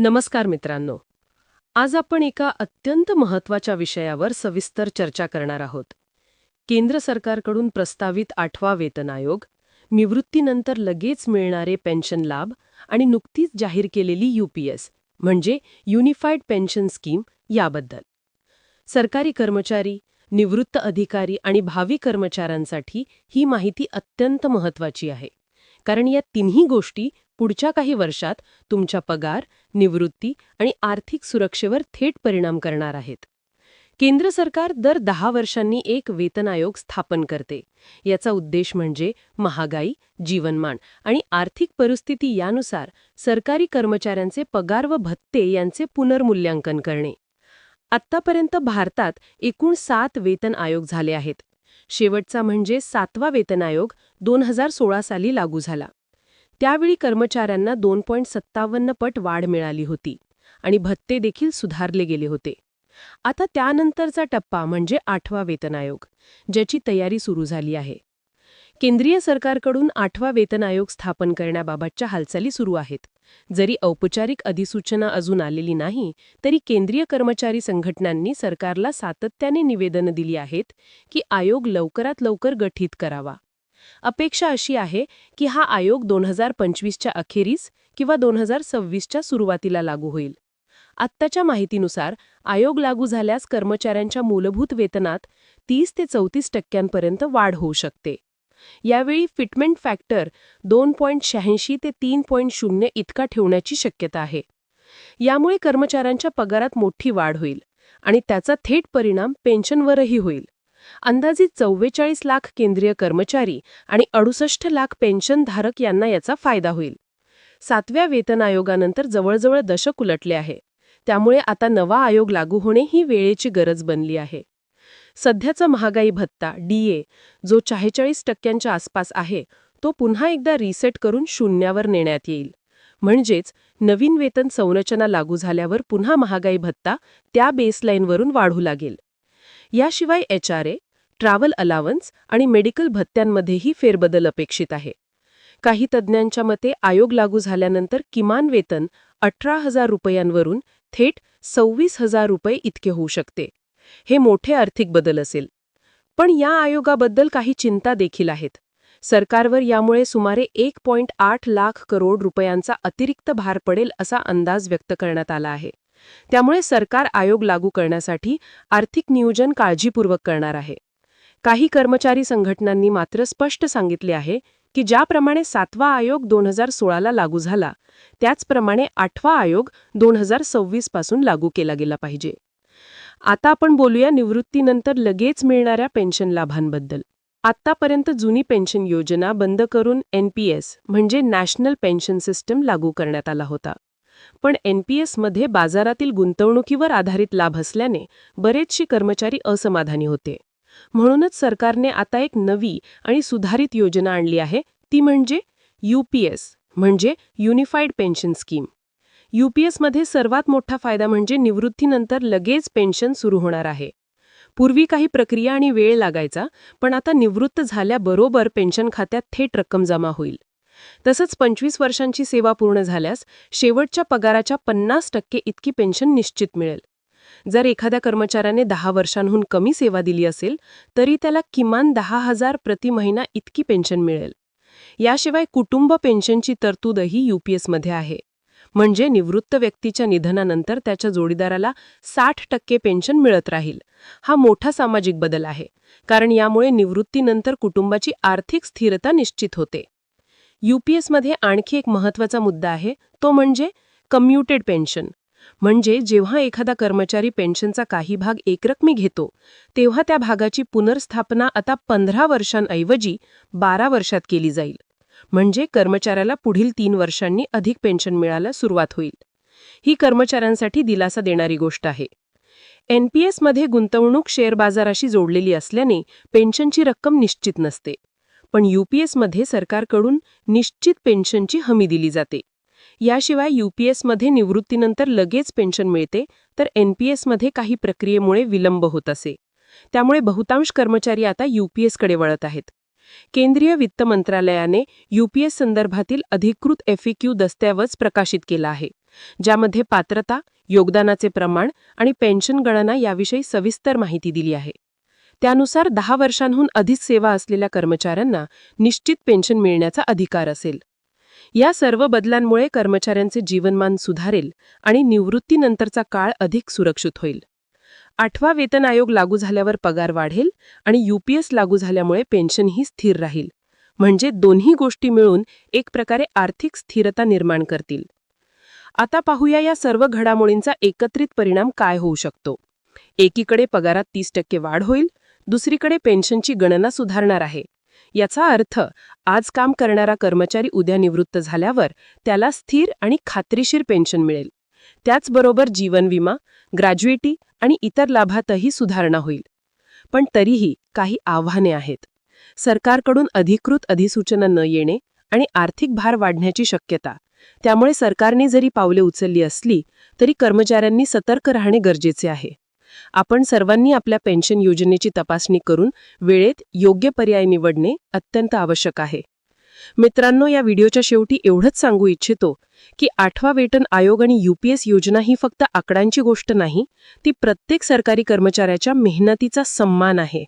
नमस्कार मित्रांनो. आज आपण एका अत्यंत महत्त्वाच्या विषयावर सविस्तर चर्चा करणार आहोत. केंद्र सरकारकडून प्रस्तावित आठवा वेतन आयोग निवृत्तीनंतर लगेच मिळणारे पेन्शन लाभ आणि नुकतीच जाहीर केलेली यूपीएस म्हणजे युनिफाईड पेन्शन स्कीम याबद्दल. सरकारी कर्मचारी निवृत्त अधिकारी आणि भावी कर्मचाऱ्यांसाठी ही माहिती अत्यंत महत्वाची आहे. कारण या तिन्ही गोष्टी पुढच्या काही वर्षात तुमच्या पगार निवृत्ती आणि आर्थिक सुरक्षेवर थेट परिणाम करणार आहेत. केंद्र सरकार दर दहा वर्षांनी एक वेतन आयोग स्थापन करते. याचा उद्देश म्हणजे महागाई जीवनमान आणि आर्थिक परिस्थिती यानुसार सरकारी कर्मचाऱ्यांचे पगार व भत्ते यांचे पुनर्मूल्यांकन करणे. आत्तापर्यंत भारतात एकूण सात वेतन आयोग झाले आहेत. शेवटचा म्हणजे सातवा वेतन आयोग दोन हजार सोळा साली लागू झाला. त्यावेळी कर्मचाऱ्यांना दोन पॉईंट सत्तावन्न पट वाढ मिळाली होती आणि भत्ते देखील सुधारले गेले होते. आता त्यानंतरचा टप्पा म्हणजे आठवा वेतन आयोग ज्याची तयारी सुरू झाली आहे. केंद्रीय सरकारकडून आठवा वेतन आयोग स्थापन करण्याबाबतच्या हालचाली सुरू आहेत. जरी औपचारिक अधिसूचना अजून आलेली नाही तरी केंद्रीय कर्मचारी संघटनांनी सरकारला सातत्याने निवेदनं दिली आहेत की आयोग लवकरात लवकर गठीत करावा. अपेक्षा अशी आहे की हा आयोग दोन हजार पंचवीसच्या अखेरीस किंवा दोन हजार सव्वीसच्या सुरुवातीला लागू होईल. आत्ताच्या माहितीनुसार आयोग लागू झाल्यास कर्मचाऱ्यांच्या मूलभूत वेतनात तीस ते चौतीस टक्क्यांपर्यंत वाढ होऊ शकते. यावेळी फिटमेंट फॅक्टर दोन पॉईंट शहाऐंशी ते तीन पॉईंट शून्य इतका ठेवण्याची शक्यता आहे. यामुळे कर्मचाऱ्यांच्या पगारात मोठी वाढ होईल आणि त्याचा थेट परिणाम पेन्शनवरही होईल. अंदाजित चव्वेचाळीस लाख केंद्रीय कर्मचारी आणि अडुसष्ट लाख पेन्शनधारक यांना याचा फायदा होईल. सातव्या वेतन आयोगानंतर जवळजवळ दशक उलटले आहे. त्यामुळे आता नवा आयोग लागू होणे ही वेळेची गरज बनली आहे. सध्याचा महागाई भत्ता डीए जो चाळीस टक्क्यांच्या आसपास आहे तो पुन्हा एकदा रिसेट करून शून्यावर नेण्यात येईल. म्हणजेच नवीन वेतन संरचना लागू झाल्यावर पुन्हा महागाई भत्ता त्या बेसलाईनवरून वाढू लागेल. याशिवाय H R A travel allowance आणि मेडिकल भत्त्यांमध्येही फेरबदल अपेक्षित आहे. काही तज्ज्ञांच्या मते आयोग लागू झाल्यानंतर किमान वेतन अठरा हजार रुपयांवरून थेट सव्वीस हजार रुपये इतके होऊ शकते. हे मोठे आर्थिक बदल असेल. पण या आयोगाबद्दल काही चिंता देखील आहेत. सरकारवर यामुळे सुमारे एक पॉईंट आठ लाख करोड रुपयांचा अतिरिक्त भार पडेल असा अंदाज व्यक्त करण्यात आला आहे. त्यामुळे सरकार आयोग लागू करण्यासाठी आर्थिक नियोजन काळजीपूर्वक करणार आहे. काही कर्मचारी संघटनांनी मात्र स्पष्ट सांगितले आहे की ज्याप्रमाणे सातवा आयोग दोन हजार सोळाला लागू झाला त्याचप्रमाणे आठवा आयोग दोन हजार सव्वीसपासून लागू केला गेला पाहिजे. आता आपण बोलूया निवृत्तीनंतर लगेच मिळणाऱ्या पेन्शन लाभांबद्दल. आत्तापर्यंत जुनी पेन्शन योजना बंद करून एनपीएस म्हणजे नॅशनल पेन्शन सिस्टम लागू करण्यात आला होता. पण एनपीएसमध्ये बाजारातील गुंतवणुकीवर आधारित लाभ असल्याने बरेचसे कर्मचारी असमाधानी होते. म्हणूनच सरकारने आता एक नवी आणि सुधारित योजना आणली आहे ती म्हणजे यूपीएस म्हणजे युनिफाईड पेन्शन स्कीम. यूपीएसमध्ये सर्वात मोठा फायदा म्हणजे निवृत्तीनंतर लगेच पेन्शन सुरू होणार आहे. पूर्वी काही प्रक्रिया आणि वेळ लागायचा पण आता निवृत्त झाल्याबरोबर पेन्शन खात्यात थेट रक्कम जमा होईल. तसंच पंचवीस वर्षांची सेवा पूर्ण झाल्यास शेवटच्या पगाराच्या पन्नास टक्के इतकी पेन्शन निश्चित मिळेल. जर एखाद्या कर्मचाऱ्याने दहा वर्षांहून कमी सेवा दिली असेल तरी त्याला किमान दहा हजार प्रति महिना इतकी पेन्शन मिळेल. याशिवाय कुटुंब पेन्शनची तरतूदही यूपीएसमध्ये आहे. म्हणजे निवृत्त व्यक्तीच्या निधनानंतर त्याच्या जोडीदाराला साठ टक्के पेन्शन मिळत राहील. हा मोठा सामाजिक बदल आहे कारण यामुळे निवृत्तीनंतर कुटुंबाची आर्थिक स्थिरता निश्चित होते. यूपीएसमध्ये आणखी एक महत्त्वाचा मुद्दा आहे तो म्हणजे कम्युटेड पेन्शन. म्हणजे जेव्हा एखादा कर्मचारी पेन्शनचा काही भाग एकरकमी घेतो तेव्हा त्या भागाची पुनर्स्थापना आता पंधरा वर्षांऐवजी बारा वर्षात केली जाईल. म्हणजे कर्मचाऱ्याला पुढील तीन वर्षांनी अधिक पेन्शन मिळायला सुरुवात होईल. ही कर्मचाऱ्यांसाठी दिलासा देणारी गोष्ट आहे. एनपीएसमध्ये गुंतवणूक शेअर बाजाराशी जोडलेली असल्याने पेन्शनची रक्कम निश्चित नसते. पण यूपीएसमध्ये सरकारकडून निश्चित पेन्शनची हमी दिली जाते. याशिवाय यूपीएसमध्ये निवृत्तीनंतर लगेच पेन्शन मिळते तर एनपीएसमध्ये काही प्रक्रियेमुळे विलंब होत असे. त्यामुळे बहुतांश कर्मचारी आता यूपीएसकडे वळत आहेत. केंद्रीय वित्त मंत्रालयाने यूपीएस संदर्भातील अधिकृत एफईक्यू दस्तऐवज प्रकाशित केला आहे ज्यामध्ये पात्रता योगदानाचे प्रमाण आणि पेन्शन गणना याविषयी सविस्तर माहिती दिली आहे. त्यानुसार दहा वर्षांहून अधिक सेवा असलेल्या कर्मचाऱ्यांना निश्चित पेन्शन मिळण्याचा अधिकार असेल. या सर्व बदलांमुळे कर्मचाऱ्यांचे जीवनमान सुधारेल आणि निवृत्तीनंतरचा काळ अधिक सुरक्षित होईल. आठवा वेतन आयोग लागू झाल्यावर पगार वाढेल आणि यूपीएस लागू झाल्यामुळे पेन्शनही स्थिर राहील. म्हणजे दोन्ही गोष्टी मिळून एक प्रकारे आर्थिक स्थिरता निर्माण करतील. आता पाहूया या सर्व घडामोडींचा एकत्रित परिणाम काय होऊ शकतो. एकीकडे पगारात तीस टक्के वाढ होईल दुसरीकडे पेन्शनची गणना सुधारणार आहे. याचा अर्थ आज काम करणारा कर्मचारी उद्या निवृत्त झाल्यावर त्याला स्थिर आणि खात्रीशीर पेन्शन मिळेल. त्याचबरोबर जीवन विमा ग्रॅज्युएटी आणि इतर लाभातही सुधारणा होईल. पण तरीही काही आव्हाने आहेत. सरकारकडून अधिकृत अधिसूचना न येणे आणि आर्थिक भार वाढण्याची शक्यता त्यामुळे सरकारने जरी पावले उचलली असली तरी कर्मचाऱ्यांनी सतर्क राहणे गरजेचे आहे. आपण सर्वांनी आपल्या पेन्शन योजनेची तपासणी करून वेळेत योग्य पर्याय निवडणे अत्यंत आवश्यक आहे. मित्रांनो या व्हिडिओच्या शेवटी एवढंच सांगू इच्छितो की आठवा वेतन आयोग आणि यूपीएस योजना ही फक्त आकड्यांची गोष्ट नाही ती प्रत्येक सरकारी कर्मचाऱ्याच्या मेहनतीचा सन्मान आहे.